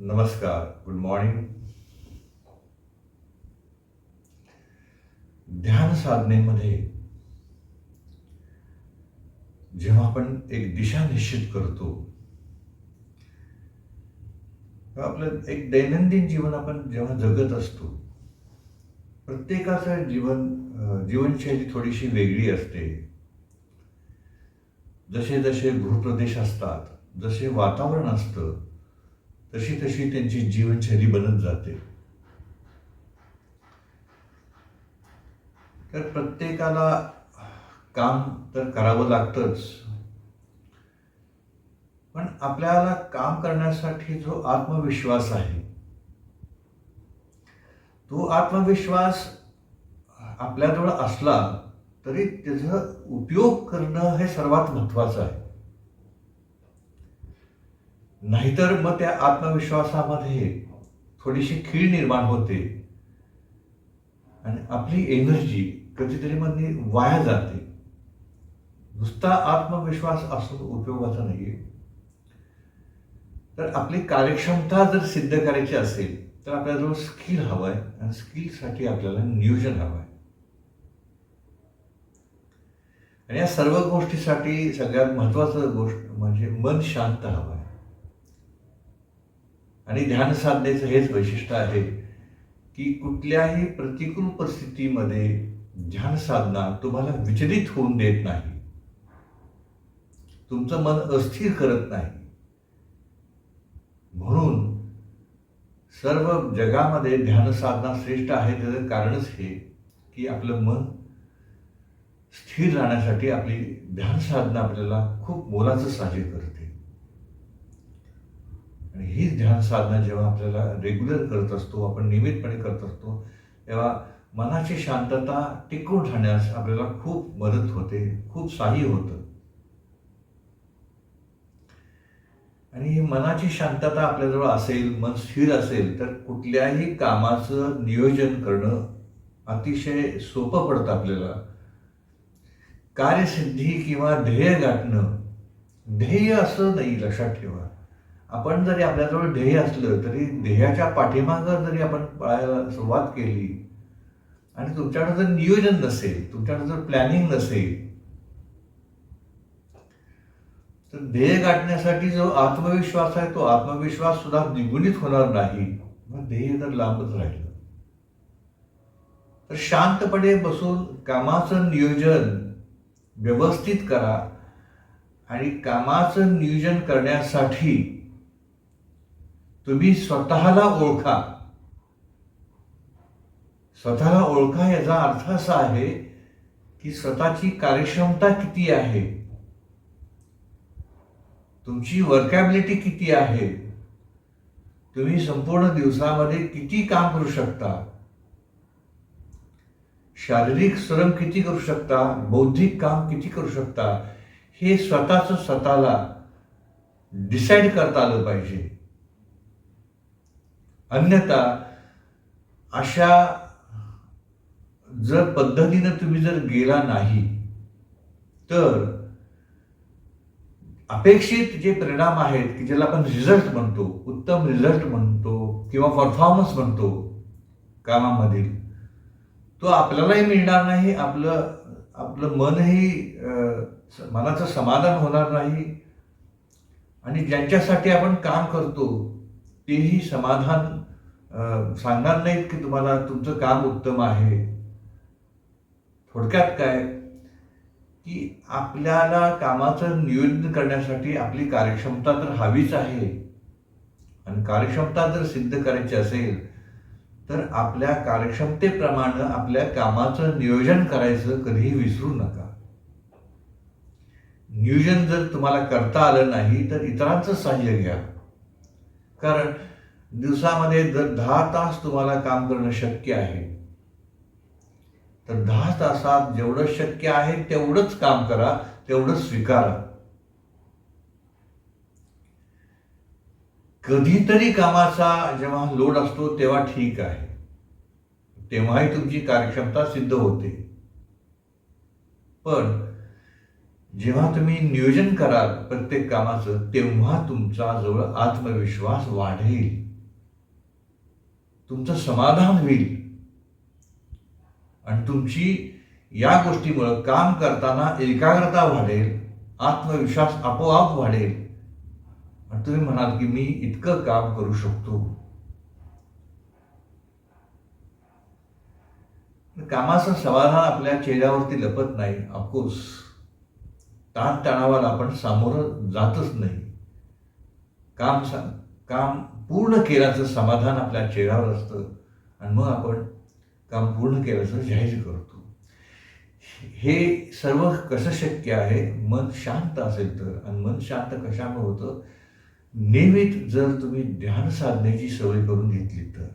नमस्कार good morning ध्यान साधनेमध्ये जेव्हा आपण एक दिशा निश्चित करतो आपलं एक दैनंदिन जीवन आपण जेव्हा जगत असतो प्रत्येकाचं जीवन जीवनशैली थोडीशी वेगळी असते. जसे जसे भूप्रदेश असतात जसे वातावरण असतं तशी तशी त्यांची जीवनशैली बनत जाते. तर प्रत्येकाला काम तर करावं लागतंच. पण आपल्याला काम करण्यासाठी जो आत्मविश्वास आहे तो आत्मविश्वास आपल्याजवळ असला तरी त्याचा उपयोग करणं हे सर्वात महत्वाचं आहे. नाहीतर मग त्या आत्मविश्वासामध्ये थोडीशी खीळ निर्माण होते. आणि आपली एनर्जी कधीतरी मध्ये वाया जाते. नुसता आत्मविश्वास असून उपयोगाचा नाहीये. तर आपली कार्यक्षमता जर सिद्ध करायची असेल तर आपल्याजवळ स्किल हवं आहे आणि स्किलसाठी आपल्याला नियोजन हवं आहे आणि या सर्व गोष्टीसाठी सगळ्यात महत्वाचं गोष्ट म्हणजे मन शांत हवं आहे आणि ध्यान साधनेचं हेच वैशिष्ट्य आहे की कुठल्याही प्रतिकूल परिस्थितीमध्ये ध्यान साधना तुम्हाला विचलित होऊन देत नाही. तुमचं मन अस्थिर करत नाही. म्हणून सर्व जगामध्ये ध्यान साधना श्रेष्ठ आहे त्याचं कारणच हे की आपलं मन स्थिर राहण्यासाठी आपली ध्यान साधना आपल्याला खूप मोलाचं साजे करते. आणि हीच ध्यान साधना जेव्हा आपल्याला रेग्युलर करत असतो आपण नियमितपणे करत असतो तेव्हा मनाची शांतता टिकून राहण्यास आपल्याला खूप मदत होते खूप साह्य होतं. आणि ही मनाची शांतता आपल्याजवळ असेल मन स्थिर असेल तर कुठल्याही कामाचं नियोजन करणं अतिशय सोपं पडतं आपल्याला. कार्यसिद्धी किंवा ध्येय गाठणं ध्येय असं नाही लक्षात ठेवा. आपण जरी आपल्याजवळ ध्येय असलं तरी ध्येयाच्या पाठीमागं जरी आपण पळायला सुरुवात केली आणि तुमच्याकडे जर नियोजन नसेल तुमच्याकडे जर प्लॅनिंग नसेल तर ध्येय गाठण्यासाठी जो आत्मविश्वास आहे तो आत्मविश्वास सुद्धा द्विगुणित होणार नाही. मग ध्येय जर लांबच राहिलं तर शांतपणे बसून कामाचं नियोजन व्यवस्थित करा आणि कामाचं नियोजन करण्यासाठी तुम्ही स्वतःला ओळखा. स्वतःला ओळखा याचा अर्थ असा आहे की स्वतःची कार्यक्षमता किती आहे? तुमची वर्कॅबिलिटी किती आहे? तुम्ही संपूर्ण दिवसामध्ये किती काम करू शकता? शारीरिक श्रम किती करू शकता? बौद्धिक काम किती करू शकता? हे स्वतःच स्वतःला डिसाईड करता आलं पाहिजे. अन्यथा अशा जर पद्धतीनं तुम्ही जर गेला नाही तर अपेक्षित जे परिणाम आहेत की ज्याला आपण रिझल्ट म्हणतो उत्तम रिझल्ट म्हणतो किंवा परफॉर्मन्स म्हणतो कामामधील तो आपल्यालाही मिळणार नाही आपलं आपलं मनही मनाचं समाधान होणार नाही. आणि ज्यांच्यासाठी आपण काम करतो तेही समाधान सांगणार नाहीत की तुम्हाला तुमचं काम उत्तम आहे. थोडक्यात काय? की आपल्याला कामाचं नियोजन करण्यासाठी आपली कार्यक्षमता तर हवीच आहे. आणि कार्यक्षमता जर सिद्ध करायची असेल तर आपल्या कार्यक्षमतेप्रमाणे आपल्या कामाचं नियोजन करायचं कधीही विसरू नका. नियोजन जर तुम्हाला करता आलं नाही तर इतरांचं सहाय्य घ्या. कारण दिवसामध्ये जर दहा तास तुम्हाला काम करणं शक्य आहे तर दहा तासात जेवढं शक्य आहे तेवढंच काम करा तेवढं स्वीकारा. कधीतरी कामाचा जेव्हा लोड असतो तेव्हा ठीक आहे. तेव्हाही तुमची कार्यक्षमता सिद्ध होते. पण जेव्हा तुम्ही नियोजन कराल प्रत्येक कामाचं तेव्हा तुमचा जवळ आत्मविश्वास वाढेल. तुमचं समाधान होईल. आणि तुमची या गोष्टीमुळं काम करताना एकाग्रता वाढेल आत्मविश्वास आपोआप वाढेल. आणि तुम्ही म्हणाल की मी इतकं काम करू शकतो. कामाचं समाधान आपल्या चेहऱ्यावरती लपत नाही अफकोर्स ताणतणावाला आपण सामोरं जातच नाही. काम सांग काम पूर्ण केल्याचं समाधान आपल्या चेहऱ्यावर असतं. आणि मग आपण काम पूर्ण केल्याचं जाहीर करतो. हे सर्व कसं शक्य आहे? मन शांत असेल तर. आणि मन शांत कशामुळे होतं? नियमित जर तुम्ही ध्यान साधण्याची सवय करून घेतली तर.